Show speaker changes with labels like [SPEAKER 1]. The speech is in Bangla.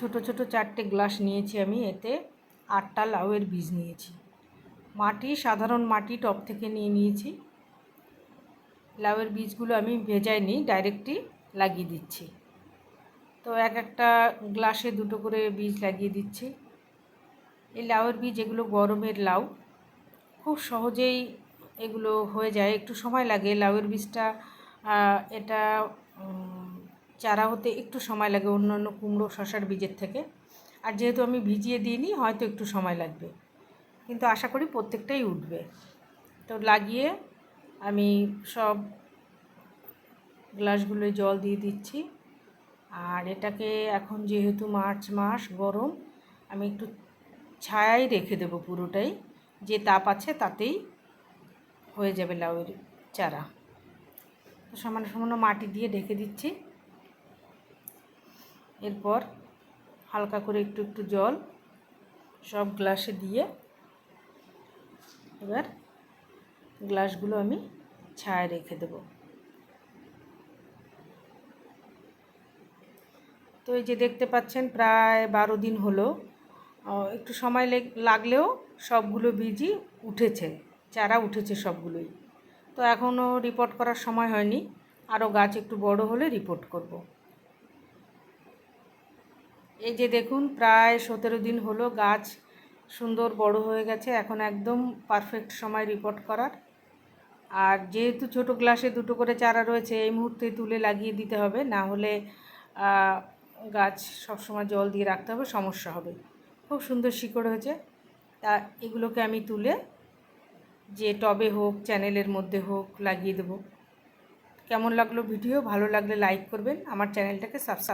[SPEAKER 1] ছোট ছোট চারটে গ্লাস নিয়েছি আমি এতে। আটটা লাউয়ের বীজ নিয়েছি। মাটি, সাধারণ মাটি টপ থেকে নিয়ে নিয়েছি। লাউয়ের বীজগুলো আমি ভেজাইনি ডাইরেক্টই লাগিয়ে দিচ্ছি। তো এক একটা গ্লাসে দুটো করে বীজ লাগিয়ে দিচ্ছি। এই লাউয়ের বীজ এগুলো গরমের লাউ। খুব সহজেই এগুলো হয়ে যায়, একটু সময় লাগে। লাউয়ের বীজটা এটা চারা হতে একটু সময় লাগে অন্য অন্য কুমড়ো শশার বীজের থেকে। আর যেহেতু আমি ভিজিয়ে দিইনি, হয়তো একটু সময় লাগবে। কিন্তু আশা করি প্রত্যেকটাই উঠবে। তো লাগিয়ে আমি সব গ্লাসগুলোয় জল দিয়ে দিচ্ছি। আর এটাকে এখন যেহেতু মার্চ মাস, গরম, আমি একটু ছায়াই রেখে দেবো পুরোটাই। যে তাপ আছে তাতেই হয়ে যাবে লাউয়ের চারা। তো সামান্য সামান্য মাটি দিয়ে ঢেকে দিচ্ছি। এরপর হালকা করে একটু একটু জল সব গ্লাসে দিয়ে এবার গ্লাসগুলো আমি ছায়া রেখে দেব। তো এই যে দেখতে পাচ্ছেন, প্রায় বারো দিন হলো। একটু সময় লাগলেও সবগুলো বীজই উঠেছে, চারা উঠেছে সবগুলোই। তো এখনও রিপোর্ট করার সময় হয়নি। আরও গাছ একটু বড় হলে রিপোর্ট করব। এই যে দেখুন, প্রায় সতেরো দিন হলো গাছ সুন্দর বড় হয়ে গেছে। এখন একদম পারফেক্ট সময় রিপোর্ট করার। আর যেহেতু ছোট গ্লাসে দুটো করে চারা রয়েছে, এই মুহূর্তে তুলে লাগিয়ে দিতে হবে। না হলে গাছ সবসময় জল দিয়ে রাখতে হবে, সমস্যা হবে। খুব সুন্দর শিকড় হয়েছে। তা এগুলোকে আমি তুলে যে টবে হোক, চ্যানেলের মধ্যে হোক, লাগিয়ে দেবো। কেমন লাগল ভিডিও? ভালো লাগলে লাইক করবেন। আমার চ্যানেলটাকে সাবস্ক্রাইব